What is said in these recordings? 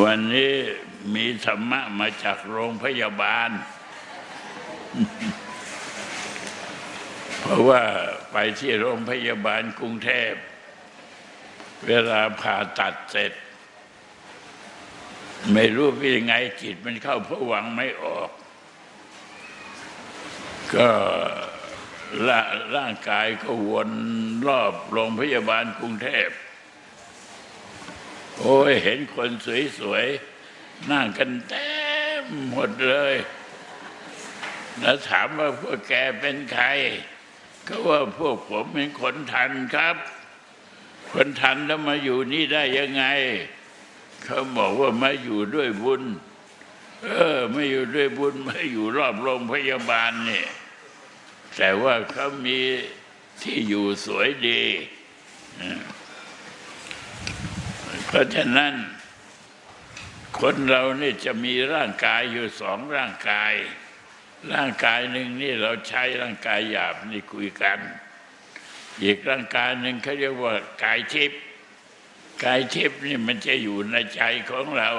วันนี้มีธรรมะมาจากโรงพยาบาล เพราะว่าไปที่โรงพยาบาลกรุงเทพ เวลาผ่าตัดเสร็จ ไม่รู้เป็นยังไงจิตมันเข้าผวังไม่ออก ก็ร่างกายก็วนรอบโรงพยาบาลกรุงเทพ โอ้ยเห็นคนสวยๆนั่งกันเต็มหมดเลย แล้วถามว่าพวกแกเป็นใคร ก็ว่าพวกผมเป็นคนทันครับ คนทันแล้วมาอยู่นี่ได้ยังไง เขาบอกว่ามาอยู่ด้วยบุญ เออไมาอยู่ด้วยบุญมาอยู่รอบโรงพยาบาลเนี่ยแต่ว่าเขามีที่อยู่สวยดีอ เพราะฉะนั้น คนเรานี่จะมีร่างกายอยู่สองร่างกาย ร่างกายหนึ่งนี่เราใช้ร่างกายหยาบนี่คุยกัน อีกร่างกายหนึ่งเขาเรียกว่ากายทิพย์กายทิพย์นี่มันจะอยู่ในใจของเรา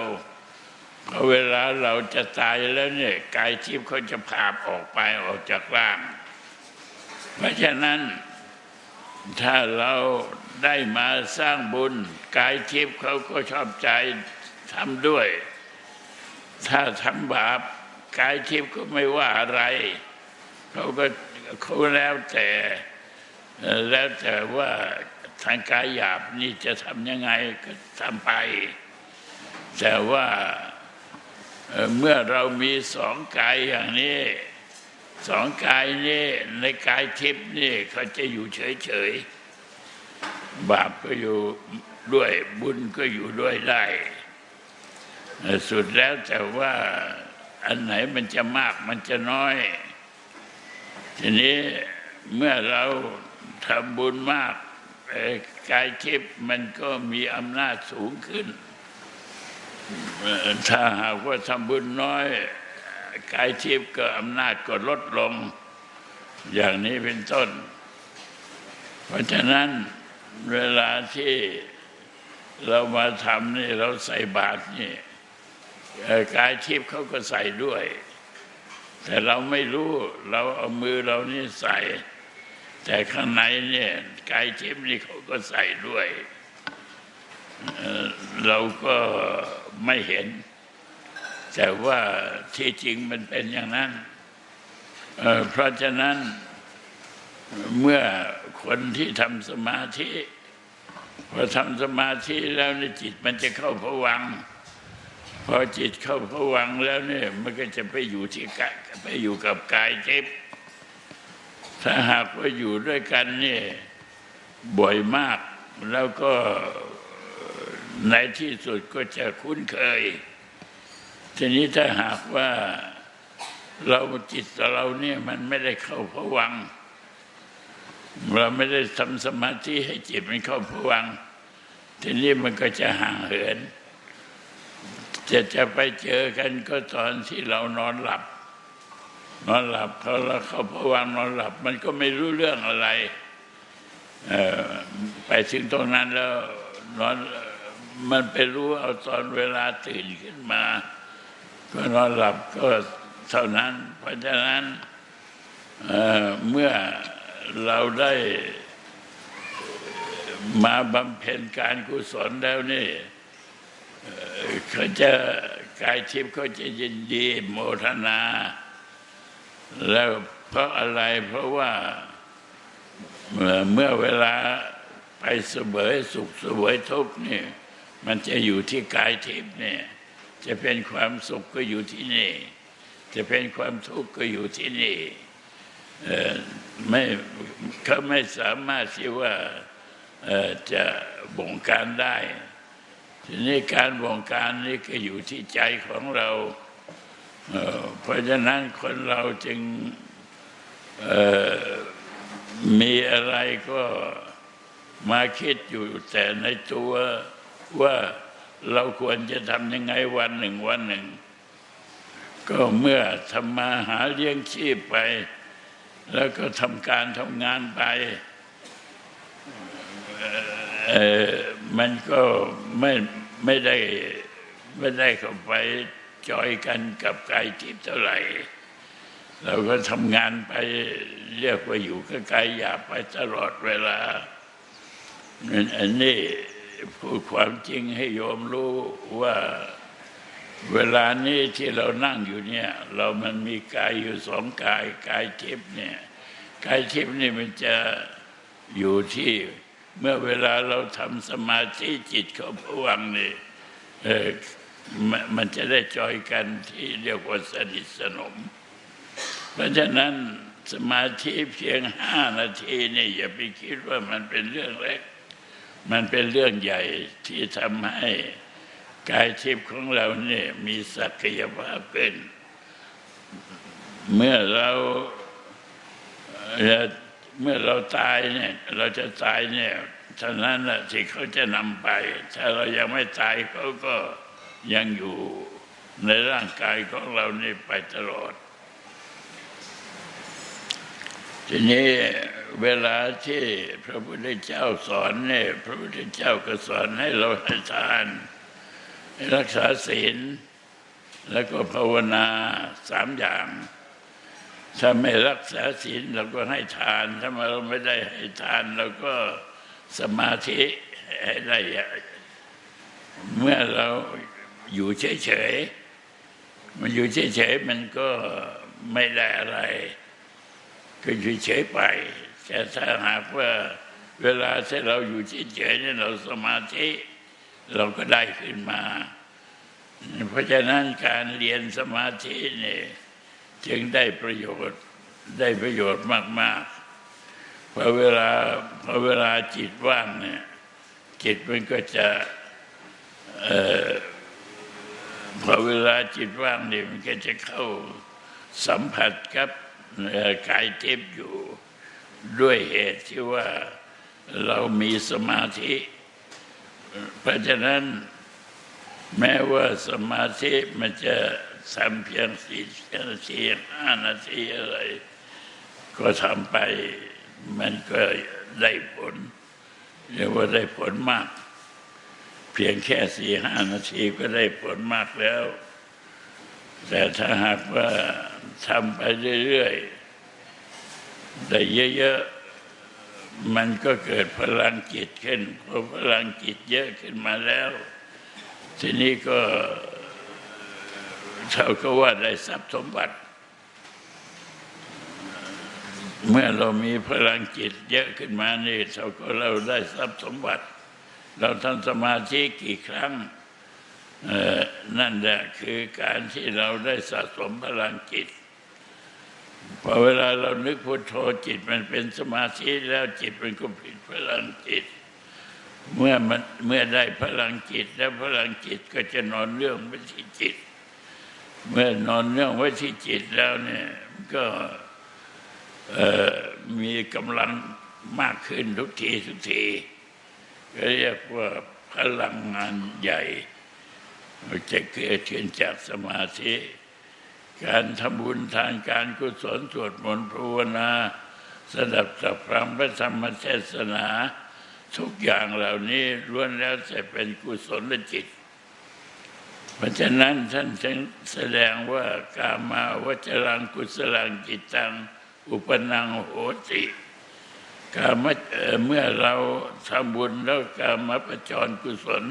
พอเวลาเราจะตายแล้วเนี่ยกายทิพย์เขาจะพาออกไปออกจากร่าง เพราะฉะนั้น ถ้าเราได้มาสร้างบุญ กายทิพย์เขาก็ชอบใจทำด้วย ถ้าทำบาปกายทิพย์ก็ไม่ว่าอะไร เขาก็เขาแล้วแต่แล้วแต่ว่าทางกายหยาบนี่จะทำยังไงก็ทำไป แต่ว่าเมื่อเรามีสองกายอย่างนี้ สองกายนี่ในกายทิพย์นี่เขาจะอยู่เฉยๆ บาปก็อยู่ด้วยบุญก็อยู่ด้วยได้ สุดแล้วแต่ว่าอันไหนมันจะมากมันจะน้อย ทีนี้เมื่อเราทำบุญมากกายทิพย์มันก็มีอำนาจสูงขึ้น ถ้าหากว่าทำบุญน้อย กายทิพย์ก็อำนาจก็ลดลง อย่างนี้เป็นต้น เพราะฉะนั้นเวลาที่เรามาทำนี่เราใส่บาตรนี่กายทิพย์เขาก็ใส่ด้วย แต่เราไม่รู้เราเอามือเรานี่ใส่ แต่ข้างในเนี่ยกายทิพย์นี่เขาก็ใส่ด้วย เราก็ไม่เห็น แต่ว่าที่จริงมันเป็นอย่างนั้นเเพราะฉะนั้นเมื่อคนที่ทำสมาธิพอทำสมาธิแล้วเนี่ยจิตมันจะเข้าผวังพอจิตเข้าผวังแล้วเนี่ยมันก็จะไปอยู่ที่กายไปอยู่กับกายทิพย์ถ้าหากว่าอยู่ด้วยกันเนี่ยบ่อยมากแล้วก็ในที่สุดก็จะคุ้นเคย ทีนี้ถ้าหากว่าเราจิตเราเนี่ยมันไม่ได้เข้าผวัง เราไม่ได้ทำสมาธิให้จิตมันเข้าผวัง ทีนี้มันก็จะห่างเหิน จะจะไปเจอกันก็ตอนที่เรานอนหลับ นอนหลับเขาเราเข้าผวังนอนหลับ มันก็ไม่รู้เรื่องอะไรไปถึงตรงนั้นแล้วนอนมันไปรู้เอาตอนเวลาตื่นขึ้นมา ก็นอนหลับก็เท่านั้น เพราะฉะนั้นเเมื่อเราได้มาบำเพ็ญการกุศลแล้วนี่เขาจะกายทิพย์เขาจะยินดีโมทนา แล้วเพราะอะไรเพราะว่าเมื่อเมื่อเวลาไปเสวยสุขเสวยทุกข์นี่ มันจะอยู่ที่กายทิพย์เนี่ย จะเป็นความสุขก็อยู่ที่นี่ จะเป็นความทุกข์ก็อยู่ที่นี่เอ่อไม่เขาไม่สามารถที่ว่าเอ่อจะบงการได้ ทีนี้การบงการนี่ก็อยู่ที่ใจของเราเออเพราะฉะนั้นคนเราจึงเอ่อมีอะไรก็มาคิดอยู่แต่ในตัวว่า เราควรจะทำยังไงวันหนึ่งวันหนึ่ง ก็เมื่อทำมาหาเลี้ยงชีพไป แล้วก็ทำการทำงานไปเออมันก็ไม่ไม่ได้ไม่ได้เข้าไปจอยกันกับกายทิพย์เท่าไหร่ เราก็ทำงานไปเรียกว่าอยู่กับกายหยาบไปตลอดเวลานั่นอันนี้ พูดความจริงให้โยมรู้ว่าเวลานี้ที่เรานั่งอยู่เนี่ย เรามันมีกายอยู่สองกายกายทิพย์เนี่ยกายทิพย์นี่มันจะอยู่ที่เมื่อเวลาเราทำสมาธิจิตเขาผวังนี่เออมันมันจะได้จอยกันที่เรียกว่าสนิทสนม เพราะฉะนั้นสมาธิเพียงห้านาทีนี่อย่าไปคิดว่ามันเป็นเรื่องเล็ก มันเป็นเรื่องใหญ่ที่ทำให้กายทิพย์ของเราเนี่ยมีศักยภาพเป็น เมื่อเราเมื่อเราตายเนี่ย เราจะตายเนี่ยเท่านั้นแหละที่เขาจะนำไป ถ้าเรายังไม่ตายเขาก็ยังอยู่ในร่างกายของเรานี่ไปตลอด ทีนี้ เวลาที่พระพุทธเจ้าสอนเนี่ยพระพุทธเจ้าก็สอนให้เราให้ทานรักษาศีล แล้วก็ภาวนาสามอย่าง ถ้าไม่รักษาศีลเราก็ให้ทาน ถ้าเราไม่ได้ให้ทานเราก็สมาธิให้ได้เมื่อเราอยู่เฉยๆมันอยู่เฉยๆมันก็ไม่ได้อะไร ก็อยู่เฉยไป แต่ถ้าหากว่าเวลาที่เราอยู่เฉยๆเนี่ยเราสมาธิเราก็ได้ขึ้นมา เพราะฉะนั้นการเรียนสมาธิเนี่ยจึงได้ประโยชน์ได้ประโยชน์มาก ๆ พอเวลาพอเวลาจิตว่างเนี่ยจิตมันก็จะเอ่อพอเวลาจิตว่างเนี่ยมันก็จะเข้าสัมผัสกับกายเทพอยู่ ด้วยเหตุที่ว่าเรามีสมาธิ เพราะฉะนั้นแม้ว่าสมาธิมันจะทำเพียงสี่นาทีห้านาทีอะไร ก็ทำไปมันก็ได้ผลเรียกว่าได้ผลมาก เพียงแค่สี่ห้านาทีก็ได้ผลมากแล้ว แต่ถ้าหากว่าทำไปเรื่อยๆ ได้เยอะๆ มันก็เกิดพลังจิตขึ้นพอพลังจิตเยอะขึ้นมาแล้ว ทีนี้ก็เขาก็ว่าได้ทรัพย์สมบัติ เมื่อเรามีพลังจิตเยอะขึ้นมานี่เราก็เราได้ทรัพย์สมบัติ เราทำสมาธิกี่ครั้งนั่นแหละคือการที่เราได้สะสมพลังจิต พอเวลาเรานึกพุทโธจิตมันเป็นสมาธิแล้วจิตมันก็ผลิตพลังจิต เมื่อมันเมื่อได้พลังจิต แล้วพลังจิตก็จะนอนเรื่องไว้ที่จิต เมื่อนอนเรื่องไว้ที่จิตแล้วเนี่ยก็เออมีกำลังมากขึ้นทุกทีทุกทีก็เรียกว่าพลังงานใหญ่จะเกิดขึ้นจากสมาธิ การทำบุญทานการกุศลสวดมนต์ภาวนาสดับสับฟังพระธรรมเทศนา ทุกอย่างเหล่านี้ล้วนแล้วแต่เป็นกุศลจิต เพราะฉะนั้นท่านจึงแสดงว่ากามาวจรังกุศลังจิตตังอุปนังโหติกามเมื่อเราทำบุญแล้วกามประจรกุศล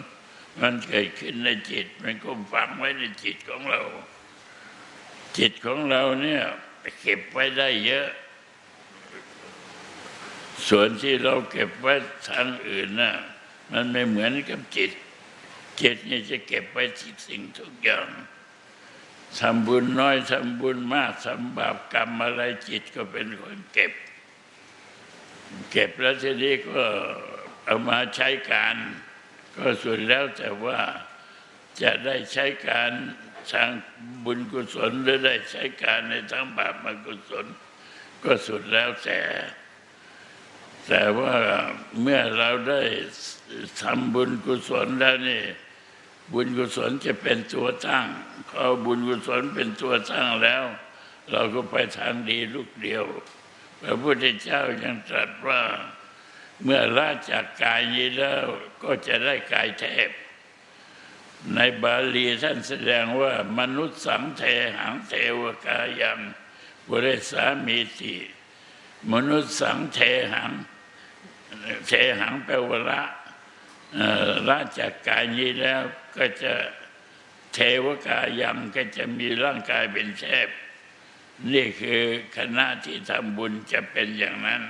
มันเกิดขึ้นในจิต มันก็ฝังไว้ในจิตของเรา จิตของเราเนี่ยเก็บไว้ได้เยอะ ส่วนที่เราเก็บไว้ทางอื่นน่ะมันไม่เหมือนกับจิต จิตเนี่ยจะเก็บไว้ที่สิ่งทุกอย่างทำบุญน้อยทำบุญมากทำบาปกรรมอะไรจิตก็เป็นคนเก็บ เก็บแล้วทีนี้ก็เอามาใช้การ ก็ส่วนแล้วแต่ว่าจะได้ใช้การ ทางบุญกุศลหรือได้ใช้การในทางบาปมกุศล ก็สุดแล้วแต่ แต่ว่าเมื่อเราได้ทำบุญกุศลแล้วนี่บุญกุศลจะเป็นตัวตั้งพอบุญกุศลเป็นตัวตั้งแล้ว เราก็ไปทางดีลูกเดียวพระพุทธเจ้ายังตรัสว่า เมื่อละจากกายนี้แล้วก็จะได้กายเทพ ในบาลีท่านแสดงว่ามนุษย์สังเทหังเทวกายังบริสามีติมนุษย์สังเทหังเทหังแปลว่าละละจากกายนี้แล้วก็จะเทวกายังก็จะมีร่างกายเป็นเทพนี่คือคณะที่ทำบุญจะเป็นอย่างนั้น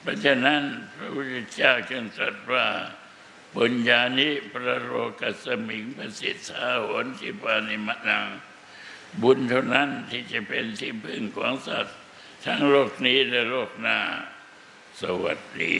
เพราะฉะนั้นพระพุทธเจ้าจึงตรัสว่า ปุญญานิประโลกสมิงประสิทธาหนทิปานิมนัง บุญเท่านั้นที่จะเป็นที่พึ่งของสัตว์ ทั้งโลกนี้และโลกหน้า สวัสดี